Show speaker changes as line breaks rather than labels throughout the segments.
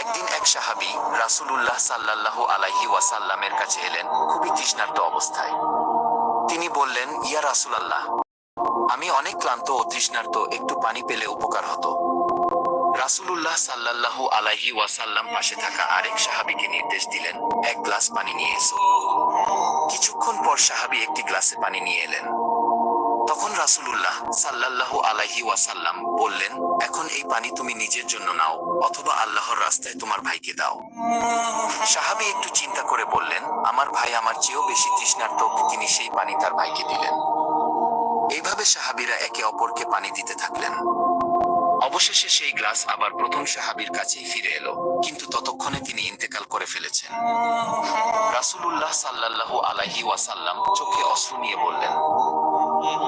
একদিন এক সাহাবি রাসূলুল্লাহ সাল্লাল্লাহু আলাইহি ওয়াসাল্লামের কাছে এলেন খুবই তৃষ্ণার্ত অবস্থায়। তিনি বললেন, ইয়া রাসূলুল্লাহ, আমি অনেক ক্লান্ত ও তৃষ্ণার্ত, একটু পানি পেলে উপকার হতো। রাসূলুল্লাহ সাল্লাল্লাহু আলাইহি ওয়াসাল্লাম পাশে থাকা আরেক সাহাবীকে নির্দেশ দিলেন, এক গ্লাস পানি নিয়ে এসো। কিছুক্ষণ পর সাহাবী একটি গ্লাসে পানি নিয়ে এলেন। তখন রাসূলুল্লাহ সাল্লাল্লাহু আলাইহি ওয়াসাল্লাম বললেন, এখন এই পানি তুমি নিজের জন্য নাও, অথবা আল্লাহর রাস্তায় তোমার ভাইকে দাও। সাহাবী একটু চিন্তা করে বললেন, আমার ভাই আমার চেয়েও বেশি তৃষ্ণার্ত তিনি সেই পানি তার ভাইকে দিলেন। এইভাবে সাহাবীরা একে অপরকে পানি দিতে থাকলেন। অবশেষে সেই গ্লাস আবার প্রথম সাহাবীর কাছেই ফিরে এলো, কিন্তু ততক্ষণে তিনি ইন্তেকাল করে ফেলেছেন। রাসূলুল্লাহ সাল্লাল্লাহু আলাইহি ওয়াসাল্লাম চোখে অশ্রু নিয়ে বললেন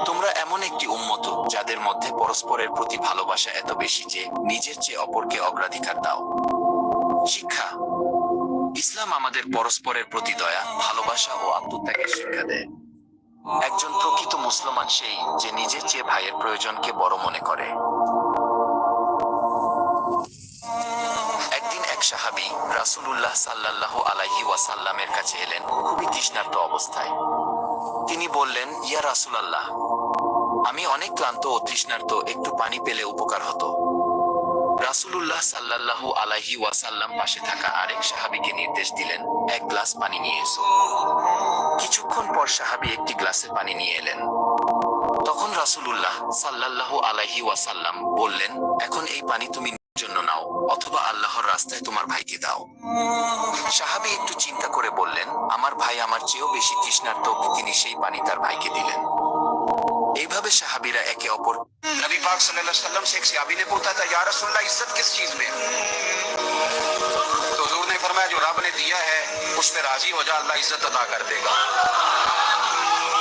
তোমরা এমন একটি উন্মত যাদের মধ্যে পরস্পরের প্রতি ভালোবাসা এত বেশি যে নিজের চেয়ে অপরকে অগ্রাধিকার দাও। শিক্ষা। ইসলাম আমাদের পরস্পরের প্রতি দয়া, ভালোবাসা ও আত্মত্যাগের শিক্ষা দেয়। একজন প্রকৃত মুসলমান সেই যে নিজের চেয়ে ভাইয়ের প্রয়োজনকে বড় মনে করে। একদিন এক সাহাবি রাসূলুল্লাহ সাল্লাল্লাহু আলাইহি ওয়াসাল্লামের কাছে এলেন, খুবই তৃষ্ণার্ত অবস্থায়। বললেন, ইয়া রাসূলুল্লাহ, আমি অনেক ক্লান্ত ও তৃষ্ণার্ত, একটু পানি পেলে উপকার হতো। রাসূলুল্লাহ সাল্লাল্লাহু আলাইহি ওয়াসাল্লাম পাশে থাকা আরেক সাহাবীকে নির্দেশ দিলেন, এক গ্লাস পানি নিয়ে এসো। কিছুক্ষণ পর সাহাবী একটি গ্লাসে পানি নিয়ে এলেন। তখন রাসূলুল্লাহ সাল্লাল্লাহু আলাইহি ওয়াসাল্লাম বললেন, এখন এই পানি তুমি জন্য নাও অথবা আল্লাহর রাস্তায় তোমার ভাইকে দাও সাহাবী একটু চিন্তা করে বললেন আমার ভাই আমার চেয়েও বেশি তৃষ্ণার্ত তিনি সেই পানি তার ভাইকে দিলেন এইভাবে সাহাবীরা একে অপর
नबी पाक सल्लल्लाहु अलैहि वसल्लम से एक सहाबी ने पूछा था या रसूलुल्लाह इज्जत किस चीज में है?" तो हुजूर ने फरमाया जो रब ने दिया है उस पे राजी हो जा अल्लाह इज्जत अदा कर देगा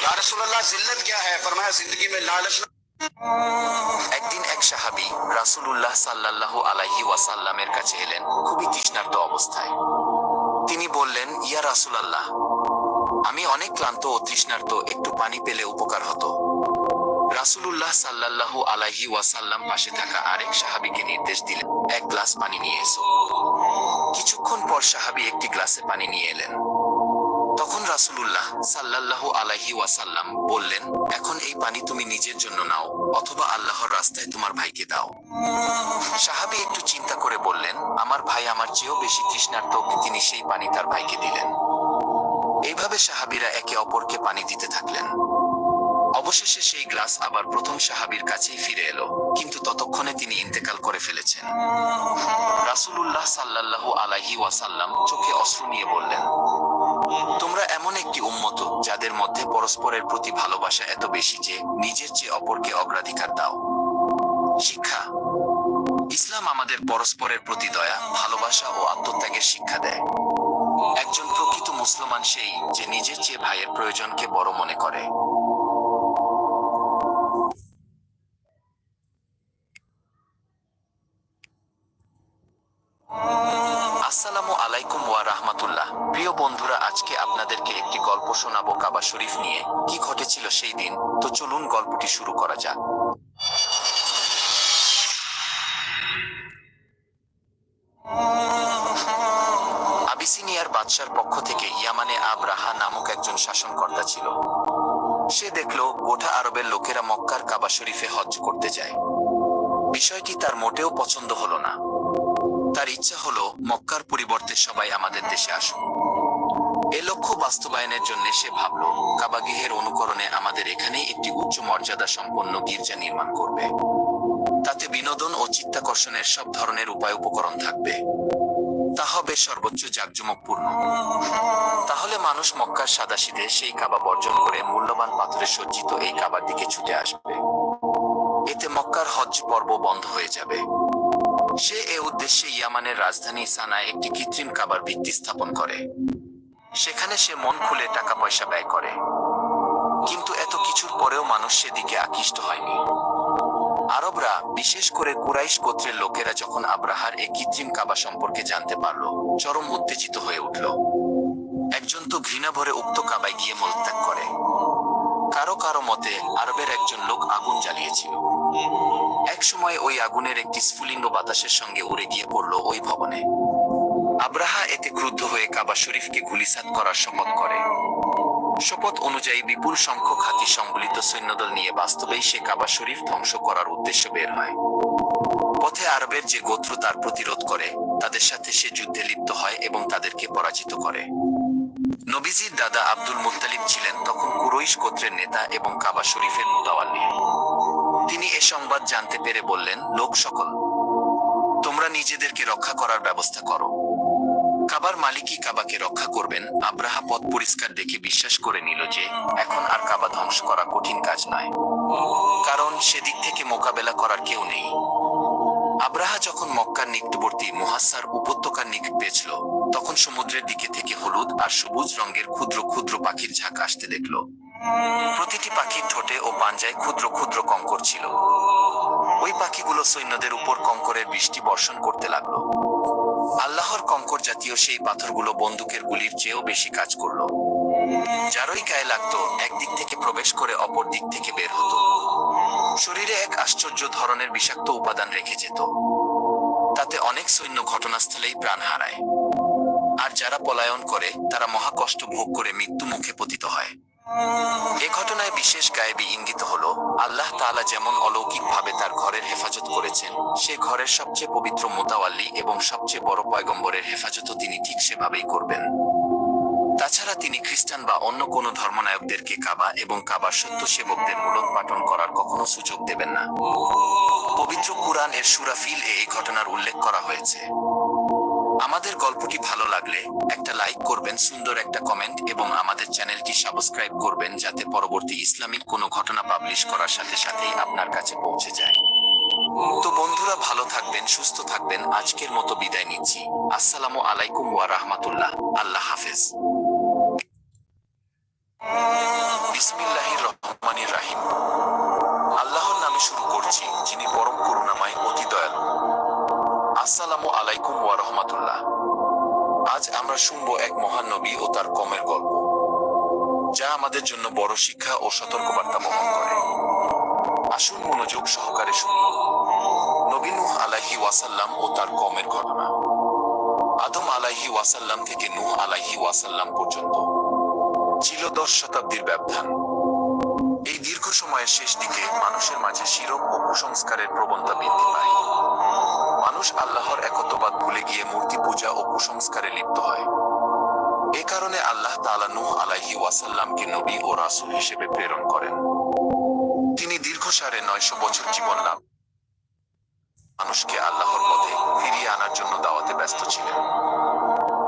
या रसूलुल्लाह जिल्लत क्या है फरमाया जिंदगी में लालच न
একদিন এক সাহাবী রাসূলুল্লাহ সাল্লাল্লাহু আলাইহি ওয়াসাল্লামের কাছে এলেন খুবই তৃষ্ণার্ত অবস্থায়। তিনি বললেন, ইয়া রাসূলুল্লাহ, আমি অনেক ক্লান্ত ও তৃষ্ণার্ত, একটু পানি পেলে উপকার হতো। রাসূলুল্লাহ সাল্লাল্লাহু আলাইহি ওয়াসাল্লাম পাশে থাকা আরেক সাহাবিকে নির্দেশ দিলেন, এক গ্লাস পানি নিয়ে এসো। কিছুক্ষণ পর সাহাবী একটি গ্লাসে পানি নিয়ে এলেন। রাসূলুল্লাহ সাল্লাল্লাহু আলাইহি ওয়াসাল্লাম বললেন, এখন এই পানি তুমি নিজের জন্য নাও অথবা আল্লাহর রাস্তায় তোমার ভাইকে দাও। সাহাবী একটু চিন্তা করে বললেন, আমার ভাই আমার চেয়েও বেশি তৃষ্ণার্ত তিনি সেই পানি তার ভাইকে দিলেন। এইভাবে সাহাবীরা একে অপরকে পানি দিতে থাকলেন। অবশেষে সেই গ্লাস আবার প্রথম সাহাবীর কাছেই ফিরে এলো, কিন্তু ততক্ষণে তিনি ইন্তেকাল করে ফেলেছেন। রাসূলুল্লাহ সাল্লাল্লাহু আলাইহি ওয়াসাল্লাম চোখে অশ্রু নিয়ে বললেন তোমরা এমন একটি উন্মত যাদের মধ্যে পরস্পরের প্রতি ভালোবাসা এত বেশি যে নিজের চেয়ে অপরকে অগ্রাধিকার দাও। শিক্ষা। ইসলাম আমাদের পরস্পরের প্রতি দয়া, ভালোবাসা ও আত্মত্যাগের শিক্ষা দেয়। একজন প্রকৃত মুসলমান সেই যে নিজের চেয়ে ভাইয়ের প্রয়োজনকে বড় মনে করে। আসসালামু আলাইকুম ওয়া রাহমাতুল্লাহ। প্রিয় বন্ধুরা, আজকে আপনাদেরকে একটি গল্প শোনাবো কাবা শরীফ নিয়ে। কি ঘটেছিল সেই দিন? তো চলুন গল্পটি শুরু করা যাক। আবিসিনিয়ার বাদশার পক্ষ থেকে ইয়ামানে আবরাহা নামক একজন শাসনকর্তা ছিল। সে দেখল, গোটা আরবের লোকেরা মক্কার কাবা শরীফে হজ্জ করতে যায়। বিষয়টি তার মোটেও পছন্দ হলো না। তার ইচ্ছা হলো মক্কার পরিবর্তে সবাই আমাদের দেশে আসুক। এ লক্ষ্য বাস্তবায়নের জন্য সে ভাবল কাবাগৃহের অনুকরণে আমাদের এখানেই একটি উচ্চ মর্যাদা সম্পন্ন গির্জা নির্মাণ করবে। তাতে বিনোদন ও চিত্তাকর্ষণের সব ধরনের উপায় উপকরণ থাকবে। তা হবে সর্বোচ্চ জাঁকজমকপূর্ণ। তাহলে মানুষ মক্কার সাদাশিদে সেই কাবা বর্জন করে মূল্যবান পাথরে সজ্জিত এই কাবার দিকে ছুটে আসবে। এতে মক্কার হজ্জ পর্ব বন্ধ হয়ে যাবে। সে এ উদ্দেশ্যে ইয়ামানের রাজধানী সানায় একটি কৃত্রিম কাবার ভিত্তি স্থাপন করে। সেখানে সে মন খুলে টাকা পয়সা ব্যয় করে। কিন্তু এত কিছুর পরেও মানুষ সেদিকে আকৃষ্ট হয়নি। আরবরা, বিশেষ করে কুরাইশ গোত্রের লোকেরা যখন আব্রাহার এই কৃত্রিম কাবা সম্পর্কে জানতে পারল, চরম উত্তেজিত হয়ে উঠল। একজন তো ঘৃণা ভরে উক্ত কাবায় গিয়ে মলত্যাগ করে। কারও কারও মতে আরবের একজন লোক আগুন জ্বালিয়েছিল। এক সময় ওই আগুনের একটি স্ফুলিঙ্গ বাতাসের সঙ্গে উড়ে গিয়ে পড়ল ওই ভবনে। আব্রাহা এতে ক্রুদ্ধ হয়ে কাবা শরীফকে গুলিসাত করার শপথ করে। শপথ অনুযায়ী বিপুল সংখ্যক হাতি সম্বলিত সৈন্যদল নিয়ে বাস্তবেই সে কাবা শরীফ ধ্বংস করার উদ্দেশ্য বের হয়। পথে আরবের যে গোত্র তার প্রতিরোধ করে, তাদের সাথে সে যুদ্ধে লিপ্ত হয় এবং তাদেরকে পরাজিত করে। নবীজির দাদা আব্দুল মুত্তালিব ছিলেন তখন কুরৈশ গোত্রের নেতা এবং কাবা শরীফের মুতাওয়াল্লি তিনি এ সংবাদ জানতে পেরে বললেন, লোক সকল, তোমরা নিজেদেরকে রক্ষা করার ব্যবস্থা করো। কাবার মালিকই কাবাকে রক্ষা করবেন। আব্রাহা পথ পরিষ্কার দেখে বিশ্বাস করে নিল যে, এখন আর কাবা ধ্বংস করা কঠিন কাজ নয়। কারণ সেদিক থেকে মোকাবেলা করার কেউ নেই। আব্রাহা যখন মক্কার নিকটবর্তী মুহাসার উপত্যকার নিকট পেয়েছিল, তখন সমুদ্রের দিকে থেকে হলুদ আর সবুজ রঙের ক্ষুদ্র ক্ষুদ্র পাখির ঝাঁক আসতে দেখল। প্রতিটি পাখির ঠোঁটে ও পাঞ্জায় ক্ষুদ্র ক্ষুদ্র কঙ্কর ছিল। ওই পাখিগুলো সৈন্যদের উপর কঙ্করের বৃষ্টি বর্ষণ করতে লাগল। আল্লাহর কঙ্কর জাতীয় সেই পাথরগুলো বন্দুকের গুলির চেয়েও বেশি কাজ করল। যারই গায়ে লাগতো, একদিক থেকে প্রবেশ করে অপর দিক থেকে বের হতো। শরীরে এক আশ্চর্য ধরনের বিষাক্ত উপাদান রেখে যেত। তাতে অনেক সৈন্য ঘটনাস্থলেই প্রাণ হারায়। আর যারা পলায়ন করে, তারা মহাকষ্ট ভোগ করে মৃত্যু মুখে পতিত হয়। এ ঘটনায় বিশেষ গায়েবি ইঙ্গিত হলো, আল্লাহ তাআলা যেমন অলৌকিকভাবে তার ঘরের হেফাজত করেছেন, সে ঘরের সবচেয়ে পবিত্র মোতাওয়াল্লি এবং সবচেয়ে বড় পয়গম্বরের হেফাজতও তিনি ঠিক সেভাবেই করবেন। তাছাড়া তিনি খ্রিস্টান বা অন্য কোনো ধর্মনায়কদেরকে কাবা এবং কাবার সত্য সেবকদের মূলত পাঠন করার কখনো সুযোগ দেবেন না। পবিত্র কুরআন এর সুরাফিল এ এই ঘটনার উল্লেখ করা হয়েছে। আমাদের গল্পটি ভালো লাগলে একটা লাইক করবেন, সুন্দর একটা কমেন্ট এবং আমাদের চ্যানেলটি সাবস্ক্রাইব করবেন যাতে পরবর্তী ইসলামিক কোনো ঘটনা পাবলিশ করার সাথে সাথেই আপনার কাছে পৌঁছে যায়। তো বন্ধুরা ভালো থাকবেন, সুস্থ থাকবেন। আজকের মতো বিদায় নিচ্ছি। আসসালামু আলাইকুম ওয়া রাহমাতুল্লাহ। আল্লাহ হাফেজ। আল্লাহর নামে শুরু করছি, যিনি পরম করুণাময়, অতি দয়ালু। আসসালামু আলাইকুম ওয়া রহমাতুল্লাহ। আজ আমরা শুনব এক মহান নবী ও তার কমের গল্প, যা আমাদের জন্য বড় শিক্ষা ও সতর্কবার্তা বহন করে। আসুন মনোযোগ সহকারে শুনি। নবী নূহ আলাইহি ওয়াসাল্লাম ও তার কমের ঘটনা। আদম আলাইহি ওয়াসাল্লাম থেকে নূহ আলাইহি ওয়াসাল্লাম পর্যন্ত ছিল দশ শতাব্দীর ব্যবধান। এই দীর্ঘ সময়ের শেষ দিকে মানুষের মাঝে শিরক ও কুসংস্কারের প্রবণতা বৃদ্ধি পায়। মানুষ আল্লাহর একত্ববাদ ভুলে গিয়ে মূর্তি পূজা ও কুসংস্কারে লিপ্ত হয়। এ কারণে আল্লাহ তাআলা নূহ আলাইহি ওয়াসাল্লামকে নবী ও রাসূল হিসেবে প্রেরণ করেন। তিনি দীর্ঘ সাড়ে নয়শো বছর জীবন লাভ মানুষকে আল্লাহর পথে ফিরিয়ে আনার জন্য দাওয়াতে ব্যস্ত ছিলেন।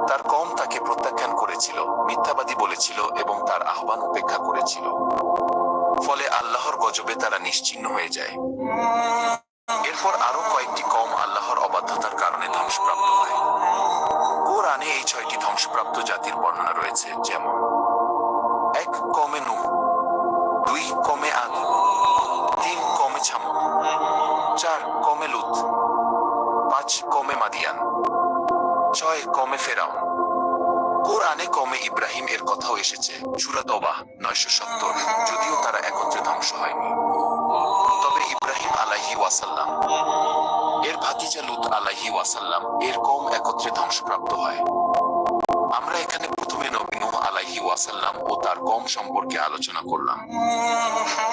তার কম তাকে প্রত্যাখ্যান করেছিল, মিথ্যাবাদী বলেছিল এবং তার আহ্বান উপেক্ষা করেছিল। ফলে আল্লাহর গজবে তারা নিশ্চিহ্ন হয়ে যায়। এরপর আরও কয়েকটি কম আল্লাহর অবাধ্যতার কারণে ধ্বংসপ্রাপ্ত হয়। কোরআনে এই ছয়টি ধ্বংসপ্রাপ্ত জাতির বর্ণনা রয়েছে, যেমন এক কমে নু দুই কমে আদ, তিন কমে ছাম চার কমে লুত, পাঁচ কমে মাদিয়ান, ছয় কমে ফেরাউন। কোরআনে কমে ইব্রাহিম এর কথাও এসেছে সুরাত অবাহ নয়শো সত্তর, যদিও তারা একত্রে ধ্বংস হয়নি। আলাইহি ওয়াসাল্লাম। এর ভাতিজা লুত আলাইহি ওয়াসাল্লাম, এর কম একত্রে ধ্বংসপ্রাপ্ত হয়। আমরা এখানে প্রথমে নবী নূহ আলাইহি ওয়াসাল্লাম ও তার কম সম্পর্কে আলোচনা করলাম।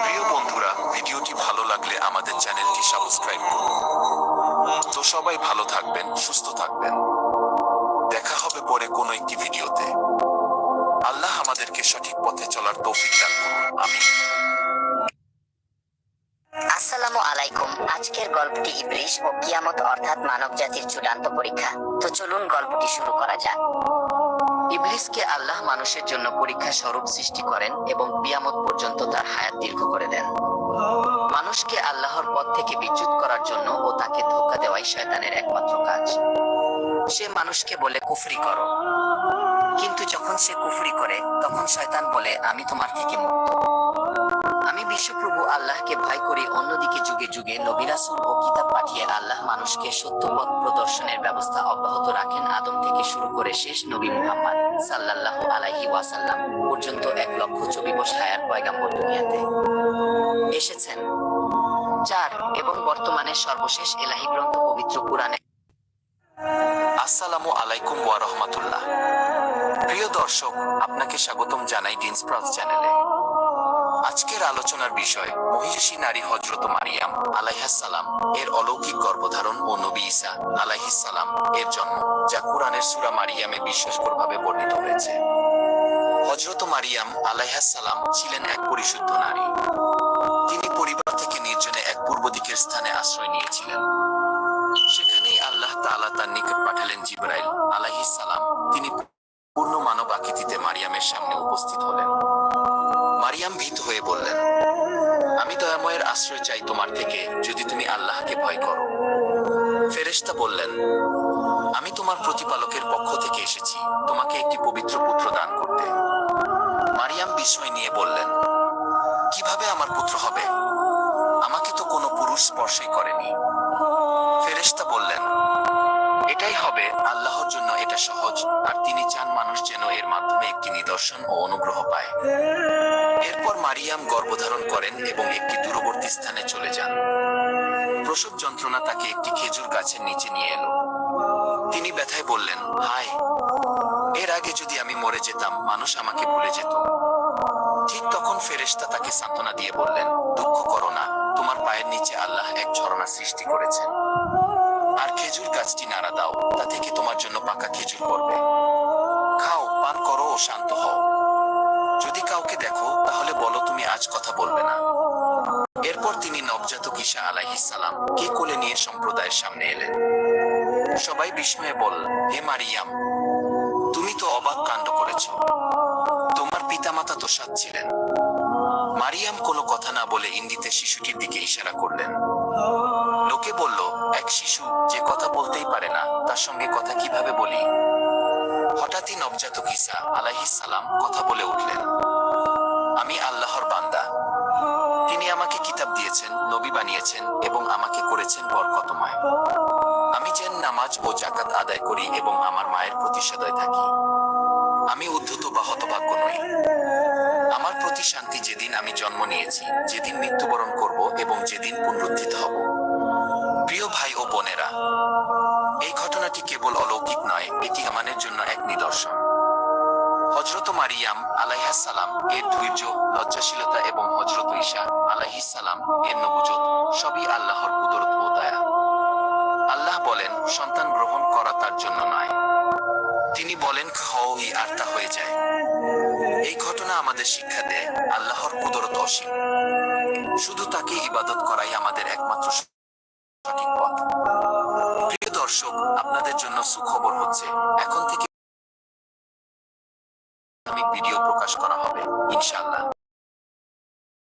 প্রিয় বন্ধুরা, ভিডিওটি ভালো লাগলে আমাদের চ্যানেলটি সাবস্ক্রাইব করুন। তো সবাই ভালো থাকবেন, সুস্থ থাকবেন। দেখা হবে পরে কোনো একটি ভিডিওতে। আল্লাহ আমাদেরকে সঠিক পথে চলার তৌফিক দান করুন। আমি
গল্পটি ইবলিশ ও কিয়ামত অর্থাৎ মানব জাতির চূড়ান্ত পরীক্ষা। তো চলুন গল্পটি শুরু করা যাক। ইবলিসকে আল্লাহ মানুষের জন্য পরীক্ষা স্বরূপ সৃষ্টি করেন এবং কিয়ামত পর্যন্ত তার হায়াত দীর্ঘ করে দেন। মানুষকে আল্লাহর পথ থেকে বিচ্যুত করার জন্য ও তাকে ধোকা দেওয়াই শয়তানের একমাত্র কাজ। সে মানুষকে বলে, কুফরি করো। কিন্তু যখন সে কুফরি করে, তখন শয়তান বলে, আমি তোমার থেকে মুক্ত। আমি বিশ্বপ্রভু আল্লাহকে ভয় করি অন্যদিকে যুগে যুগে নবিরাসুল ও কিতাব পাঠিয়ে আল্লাহ মানুষকে সত্য পথ প্রদর্শনের ব্যবস্থা অব্যাহত রাখেন আদম থেকে শুরু করে শেষ নবী মুহাম্মদ সাল্লাল্লাহু আলাইহি ওয়াসাল্লাম পর্যন্ত এক লক্ষ চবিবশ হায়ার পয়গাম্বর দুনিয়াতে এসেছেন চার এবং বর্তমানে সর্বশেষ এলাহি গ্রন্থ পবিত্র কুরআনে।
আসসালামু আলাইকুম ওয়া রাহমাতুল্লাহ। প্রিয় দর্শক, আপনাকে স্বাগতম জানাই ডিন্সপ্রাস চ্যানেলে আজকের আলোচনার বিষয়, মহিষী নারী হজরত মারিয়াম আলাইহাসালাম এর অলৌকিক গর্ভধারণ ও নবী ঈসা আলাইহিসালাম এর জন্ম, যা কোরআনের সূরা মারিয়ামে বিশ্বাসপরভাবে বর্ণিত হয়েছে। হজরত মারিয়াম আলাইহাসালাম ছিলেন এক পরিশুদ্ধ নারী। তিনি পরিবার থেকে নির্জনে এক পূর্ব দিকের স্থানে আশ্রয় নিয়েছিলেন। সেখানেই আল্লাহ তাআলা তার নিকট পাঠালেন জিব্রাইল আলাইহিস সালাম। তিনি পূর্ণ মানব আকৃতিতে মারিয়ামের সামনে উপস্থিত হলেন। মারিয়াম ভীত হয়ে বললেন, আমি দয়াময়ের আশ্রয় চাই তোমার থেকে, যদি তুমি আল্লাহকে ভয় করো। ফেরেশতা বললেন, আমি তোমার প্রতিপালকের পক্ষ থেকে এসেছি, তোমাকে একটি পবিত্র পুত্র দান করতে। মারিয়াম বিস্ময় নিয়ে বললেন, কীভাবে আমার পুত্র হবে? আমাকে তো কোনো পুরুষ স্পর্শই করেনি। ফেরেশতা বললেন, এটাই হবে আল্লাহর জন্য এটা সহজ, আর তিনি চান যেন এর মাধ্যমে একটি নিদর্শন ও অনুগ্রহ পায়। এরপর মারিয়াম গর্ভধারণ করেন এবং একটি দূরবর্তী স্থানে চলে যান। প্রসব যন্ত্রণা তাকে একটি খেজুর গাছের নিচে নিয়ে এলো। তিনি ব্যথায় বললেন, হায়, এর আগে যদি আমি মরে যেতাম, মানুষ আমাকে ভুলে যেত। ঠিক তখন ফেরেশতা তাকে সান্ত্বনা দিয়ে বললেন, দুঃখ করো না, তোমার পায়ের নিচে আল্লাহ এক ঝরনা সৃষ্টি করেছেন। আর খেজুর গাছটি নাড়া দাও, তা থেকে তোমার জন্য পাকা খেজুর পড়বে। খাও পান করো শান্ত হও। যদি কাউকে দেখো, তাহলে বলো তুমি আজ কথা বলবে না। এরপর তিনি নবজাতক ঈসা আলাইহিস সালাম কে কোলে নিয়ে সম্প্রদায়ের সামনে এলেন। সবাই বিস্ময়ে বল হে মারিয়াম, তুমি তো অবাক কাণ্ড করেছ। তোমার পিতামাতা তো সাত ছিলেন। মারিয়াম কোনো কথা না বলে ইন্দিতে শিশুটির দিকে ইশারা করলেন। লোকে বলল, এক শিশু যে কথা বলতেই পারে না, তার সঙ্গে কথা কীভাবে বলি? হঠাৎই নবজাতক ঈসা আলাইহিস সালাম কথা বলে উঠলেন। আমি আল্লাহর বান্দা। তিনি আমাকে কিতাব দিয়েছেন, নবী বানিয়েছেন এবং আমাকে করেছেন বরকতময়। আমি যেন নামাজ ও জাকাত আদায় করি এবং আমার মায়ের প্রতি সদয় থাকি, আমি উদ্ধত বা হতভাগ্য নই। আমার প্রতি শান্তি যেদিন আমি জন্ম নিয়েছি, যেদিন মৃত্যুবরণ করব এবং যেদিন পুনরুদ্ধিত হব। প্রিয় ভাই ও বোনেরা ঘটনাটি কেবল অলৌকিক নয়, এটি আমাদের জন্য এক নিদর্শন। হজরত মারিয়াম আলাইহাস সালাম এর ধৈর্য, লজ্জাশীলতা এবং হজরত ঈশা আলাইহিস সালাম এর নবুজত সবই আল্লাহর কুদরত ও দয়া। আল্লাহ বলেন, সন্তান গ্রহণ করা তার জন্য নয়। তিনি বলেন হই আর তা হয়ে যায়। এই ঘটনা আমাদের শিক্ষা দেয়, আল্লাহর কুদরত অসীম। শুধু তাকে ইবাদত করাই আমাদের একমাত্র সঠিক পথ। দর্শক, আপনাদের জন্য সুখবর হচ্ছে, এখন থেকে ভিডিও প্রকাশ করা হবে, ইনশাআল্লাহ।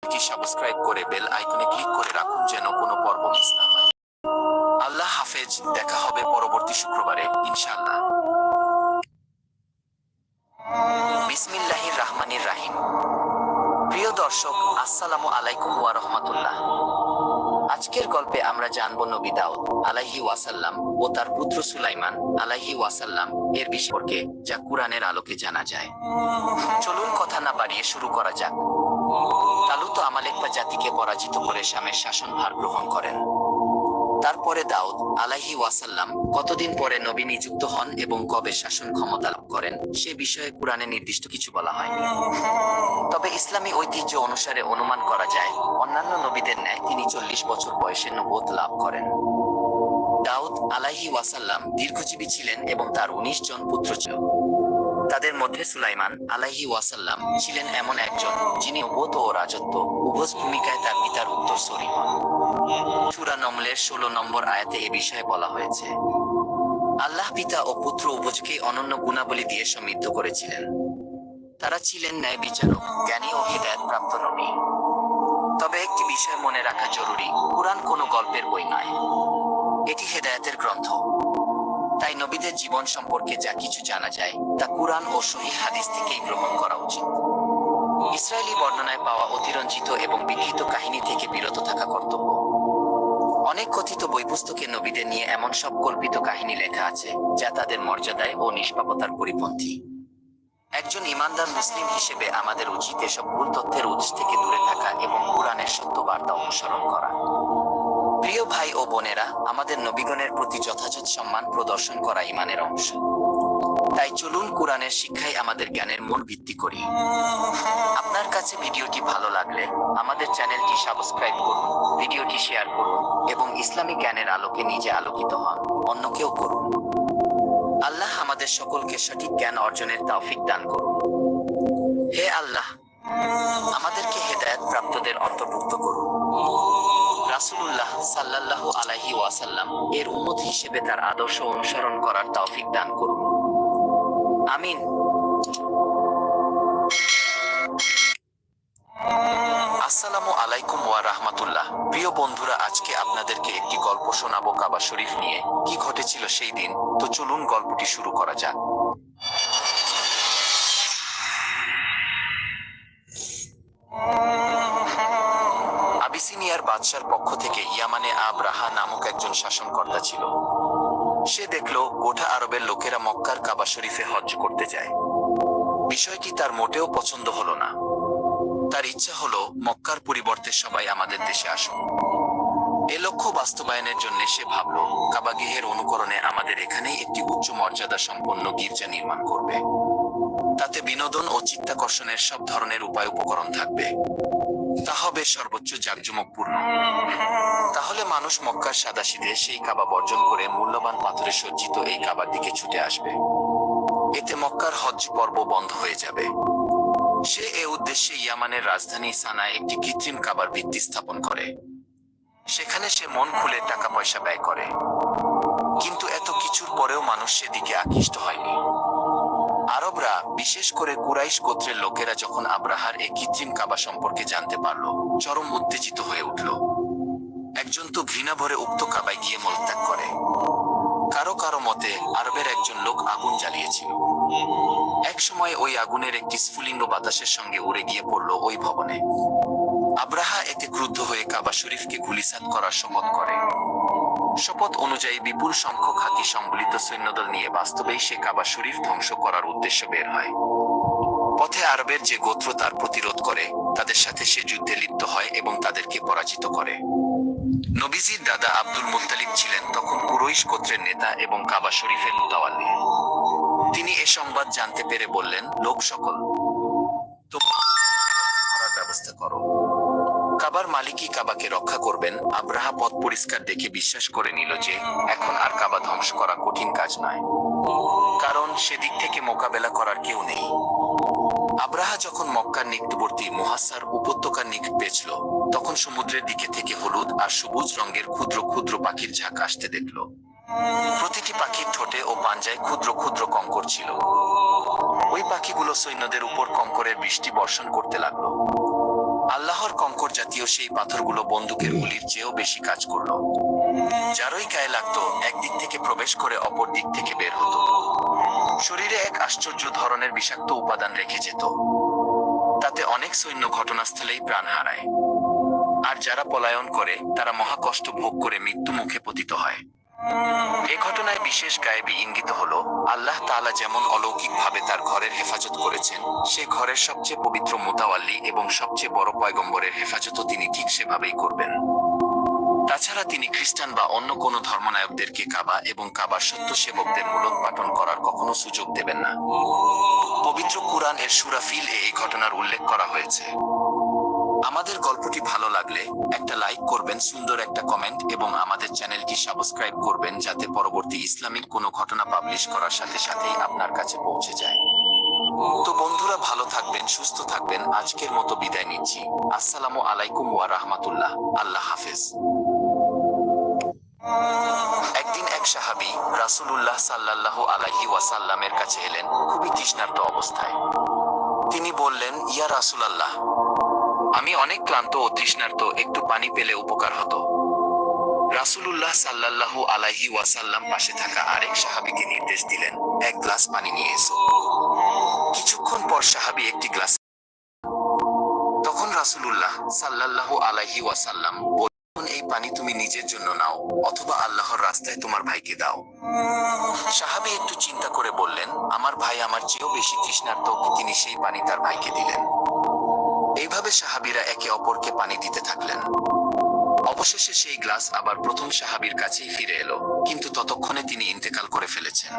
কি সাবস্ক্রাইব করে বেল আইকনে ক্লিক করে রাখুন যেন কোনো পর্ব মিস না হয়। আল্লাহ হাফেজ, দেখা হবে পরবর্তী শুক্রবারে, ইনশাআল্লাহ। বিসমিল্লাহির রহমানির রাহিম। প্রিয় দর্শক, আসসালামু আলাইকুম ওয়া রাহমাতুল্লাহ। আজকের গল্পে আমরা জানব নবী দাউদ আলাহি ওয়াসাল্লাম ও তার পুত্র সুলাইমান আলাহি ওয়াসাল্লাম এর বিষয়কে যা কুরআনের আলোকে জানা যায়। চলুন কথা না বাড়িয়ে শুরু করা যাক। তালুত আমালেকপা জাতিকে পরাজিত করে শামের শাসনভার গ্রহণ করেন। তারপরে দাউদ আলাইহি ওয়াসাল্লাম কতদিন পরে নবী নিযুক্ত হন এবং কবে শাসন ক্ষমতা লাভ করেন, সে বিষয়ে কোরআনে নির্দিষ্ট কিছু বলা হয়নি। তবে ইসলামী ঐতিহ্য অনুসারে অনুমান করা যায়, অন্যান্য নবীদের ন্যায় তিনি চল্লিশ বছর বয়সে নবোধ লাভ করেন। দাউদ আলাইহি ওয়াসাল্লাম দীর্ঘজীবী ছিলেন এবং তার উনিশ জন পুত্র ছিল। তাদের মধ্যে সুলাইমান আলাইহি ওয়াসাল্লাম ছিলেন এমন একজন যিনি নবোধ ও রাজত্ব উভয় ভূমিকায় তার পিতার উত্তরসূরি হন। সূরা নমলের ষোলো নম্বর আয়াতে এ বিষয়ে বলা হয়েছে, আল্লাহ পিতা ও পুত্র উভয়কে অনন্য গুণাবলী দিয়ে সমৃদ্ধ করেছিলেন। তারা ছিলেন ন্যায় বিচারক, জ্ঞানী ও হৃদায়ত প্রাপ্ত নবী। তবে একটি বিষয় মনে রাখা জরুরি, কোরআন কোনো গল্পের বই নয়। এটি হেদায়েতের গ্রন্থ। তাই নবীদের জীবন সম্পর্কে যা কিছু জানা যায়, তা কুরআন ও সহি হাদিস থেকেই গ্রহণ করা উচিত। ইসরায়েলি বর্ণনায় পাওয়া অতিরঞ্জিত এবং বিকৃত কাহিনী থেকে বিরত থাকা কর্তব্য। অনেক কথিত বই পুস্তকে নবীদের নিয়ে এমন সব কল্পিত কাহিনী লেখা আছে, যা তাদের মর্যাদায় ও নিষ্পাপতার পরিপন্থী। একজন ইমানদার মুসলিম হিসেবে আমাদের উচিত এসব ভুল তথ্যের উৎস থেকে দূরে থাকা এবং কোরআনের সত্য বার্তা অনুসরণ করা। প্রিয় ভাই ও বোনেরা, আমাদের নবীগণের প্রতি যথাযথ সম্মান প্রদর্শন করা ইমানের অংশ। তাই চলুন কোরআনের শিক্ষাই আমাদের জ্ঞানের মূল ভিত্তি করি। আপনার কাছে ভিডিওটি ভালো লাগলে আমাদের চ্যানেলটি সাবস্ক্রাইব করুন, ভিডিওটি শেয়ার করুন এবং ইসলামী জ্ঞানের আলোকে নিজে আলোকিত হন, অন্যকেও করুন। আল্লাহ আমাদের সকলকে সঠিক জ্ঞান অর্জনের তৌফিক দান করুন। হে আল্লাহ, আমাদেরকে হেদায়েত প্রাপ্তদের অন্তর্ভুক্ত করুন। রাসূলুল্লাহ সাল্লাল্লাহু আলাইহি ওয়াসাল্লাম এর উম্মত হিসেবে তার আদর্শ অনুসরণ করার তৌফিক দান করুন। আমিন। আসসালামু আলাইকুম ওয়া রাহমাতুল্লাহ। প্রিয় বন্ধুরা, আজকে আপনাদেরকে একটি গল্প শোনাবো কাবা শরীফ নিয়ে। কি ঘটেছিল সেই দিন? তো চলুন গল্পটি শুরু করা যাক। আবিসিনিয়ার বাদশার পক্ষ থেকে ইয়ামানে আবরাহা নামক একজন শাসনকর্তা ছিল। সে দেখল গোটা আরবের লোকেরা মক্কার কাবা শরীফে হজ করতে যায়। বিষয়টি তার মোটেও পছন্দ হলো না। তার ইচ্ছা হলো, মক্কার পরিবর্তে সবাই আমাদের দেশে আসুন এ লক্ষ্য বাস্তবায়নের জন্য সে ভাবল, কাবাগৃহের অনুকরণে আমাদের এখানেই একটি উচ্চ মর্যাদা সম্পন্ন গির্জা নির্মাণ করবে। তাতে বিনোদন ও চিত্তাকর্ষণের সব ধরনের উপায় উপকরণ থাকবে। তা হবে সর্বোচ্চ জাঁকজমকপূর্ণ। তাহলে মানুষ মক্কার সাদাশিদে সেই কাবা বর্জন করে মূল্যবান পাথরে সজ্জিত এই কাবার দিকে ছুটে আসবে। এতে মক্কার হজ্জ পর্ব বন্ধ হয়ে যাবে। সে এ উদ্দেশ্যে ইয়ামানের রাজধানী সানায় একটি কৃত্রিম কাবার ভিত্তি স্থাপন করে। সেখানে সে মন খুলে টাকা পয়সা ব্যয় করে। কিন্তু এত কিছুর পরেও মানুষ সেদিকে আকৃষ্ট হয়নি। আরবরা, বিশেষ করে কুরাইশ গোত্রের লোকেরা যখন আব্রাহার এই কৃত্রিম কাবা সম্পর্কে জানতে পারল, চরম উত্তেজিত হয়ে উঠল। একজন তো ঘৃণা ভরে উক্ত কাবায় গিয়ে মলত্যাগ করে। কারও কারও মতে, আরবের একজন লোক আগুন জ্বালিয়েছিল। এক সময় ওই আগুনের একটি স্ফুলিঙ্গ বাতাসের সঙ্গে উড়ে গিয়ে পড়ল ওই ভবনে। আব্রাহা এতে ক্রুদ্ধ হয়ে কাবা শরীফকে গুলিসাত করার শপথ করে। শপথ অনুযায়ী বিপুল সংখ্যক হাতি সম্বলিত সৈন্যদল নিয়ে বাস্তবেই সে কাবা শরীফ ধ্বংস করার উদ্দেশ্য বের হয়। পথে আরবের যে গোত্র তার প্রতিরোধ করে, তাদের সাথে সে যুদ্ধে লিপ্ত হয় এবং তাদেরকে পরাজিত করে। নবীজির দাদা আব্দুল মুত্তালিব ছিলেন তখন কুরৈশ গোত্রের নেতা এবং কাবা শরীফের মুতাওয়াল্লি তিনি এ সংবাদ জানতে পেরে বললেন, লোক সকল ব্যবস্থা করো। কাবার মালিকই কাবাকে রক্ষা করবেন। আব্রাহা পথ পরিষ্কার দেখে বিশ্বাস করে নিল যে, এখন আর কাবা ধ্বংস করা কঠিন কাজ নয়। কারণ সেদিক থেকে মোকাবেলা করার কেউ নেই। আব্রাহা যখন মক্কার নিকটবর্তী মুহাসার উপত্যকার নিকট পেয়েছিল তখন সমুদ্রের দিকে থেকে হলুদ আর সবুজ রঙের ক্ষুদ্র ক্ষুদ্র পাখির ঝাঁক আসতে দেখল। প্রতিটি পাখির ঠোঁটে ও পাঞ্জায় ক্ষুদ্র ক্ষুদ্র কঙ্কর ছিল। ওই পাখিগুলো সৈন্যদের উপর কঙ্করের বৃষ্টি বর্ষণ করতে লাগল। আল্লাহর কঙ্কর জাতীয় সেই পাথরগুলো বন্দুকের গুলির চেয়েও বেশি কাজ করল। যারই গায়ে লাগতো, একদিক থেকে প্রবেশ করে অপর দিক থেকে বের হতো। শরীরে এক আশ্চর্য ধরনের বিষাক্ত উপাদান রেখে যেত। তাতে অনেক সৈন্য ঘটনাস্থলেই প্রাণ হারায়। আর যারা পলায়ন করে, তারা মহাকষ্ট ভোগ করে মৃত্যু মুখে পতিত হয়। এ ঘটনায় বিশেষ গায়েবী ইঙ্গিত হলো, আল্লাহ তাআলা যেমন অলৌকিকভাবে তার ঘরের হেফাজত করেছেন, সে ঘরের সবচেয়ে পবিত্র মোতাওয়াল্লি এবং সবচেয়ে বড় পয়গম্বরের হেফাজতও তিনি ঠিক সেভাবেই করবেন। তাছাড়া তিনি খ্রিস্টান বা অন্য কোনো ধর্মনায়কদেরকে কাবা এবং কাবার সত্য সেবকদের মূলক পাঠন করার কখনো সুযোগ দেবেন না। পবিত্র কুরআন এর সুরাফিল এই ঘটনার উল্লেখ করা হয়েছে। আমাদের গল্পটি ভালো লাগলে একটা লাইক করবেন, সুন্দর একটা কমেন্ট এবং আমাদের চ্যানেলটি সাবস্ক্রাইব করবেন যাতে পরবর্তী ইসলামিক কোনো ঘটনা পাবলিশ করার সাথে সাথেই আপনার কাছে পৌঁছে যায়। তো বন্ধুরা, ভালো থাকবেন, সুস্থ থাকবেন। আজকের মতো বিদায় নিচ্ছি। আসসালামু আলাইকুম ওয়া রাহমাতুল্লাহ। আল্লাহ হাফেজ। একদিন এক সাহাবী রাসূলুল্লাহ সাল্লাল্লাহু আলাইহি ওয়াসাল্লামের কাছে এলেন, খুবই তৃষ্ণার্ত অবস্থায়। তিনি বললেন, ইয়া রাসূলুল্লাহ আমি অনেক ক্লান্ত ও তৃষ্ণার্ত, একটু পানি পেলে উপকার হতো। রাসূলুল্লাহ সাল্লাল্লাহু আলাইহি ওয়াসাল্লাম পাশে থাকা আরেক সাহাবীকে নির্দেশ দিলেন, এক গ্লাস পানি নিয়ে এসো। কিছুক্ষণ পর সাহাবী একটি গ্লাস তখন রাসূলুল্লাহ সাল্লাল্লাহু আলাইহি ওয়াসাল্লাম বললেন, এই পানি তুমি নিজের জন্য নাও, অথবা আল্লাহর রাস্তায় তোমার ভাইকে দাও। সাহাবী একটু চিন্তা করে বললেন, আমার ভাই আমার চেয়েও বেশি তৃষ্ণার্ত, তিনি সেই পানি তার ভাইকে দিলেন। এইভাবে সাহাবীরা একে অপরকে পানি দিতে থাকলেন? অবশেষে সেই গ্লাস আবার প্রথম সাহাবীর কাছেই ফিরে এলো, কিন্তু ততক্ষণে তিনি ইন্তেকাল করে ফেলেছেন।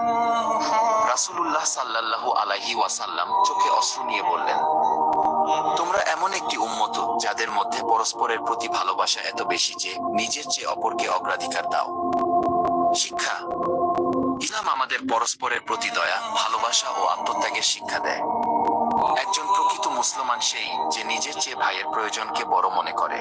রাসূলুল্লাহ সাল্লাল্লাহু আলাইহি ওয়াসাল্লাম চোখে অশ্রু নিয়ে বললেন, তোমরা এমন একটি উম্মত যাদের মধ্যে পরস্পরের প্রতি ভালোবাসা এত বেশি যে নিজের চেয়ে অপরকে অগ্রাধিকার দাও। শিক্ষা, ইসলাম আমাদের পরস্পরের প্রতি দয়া, ভালোবাসা ও আত্মত্যাগের শিক্ষা দেয়। একজন মুসলমান সেই যে নিজের চেয়ে ভাইয়ের প্রয়োজনকে বড় মনে করে।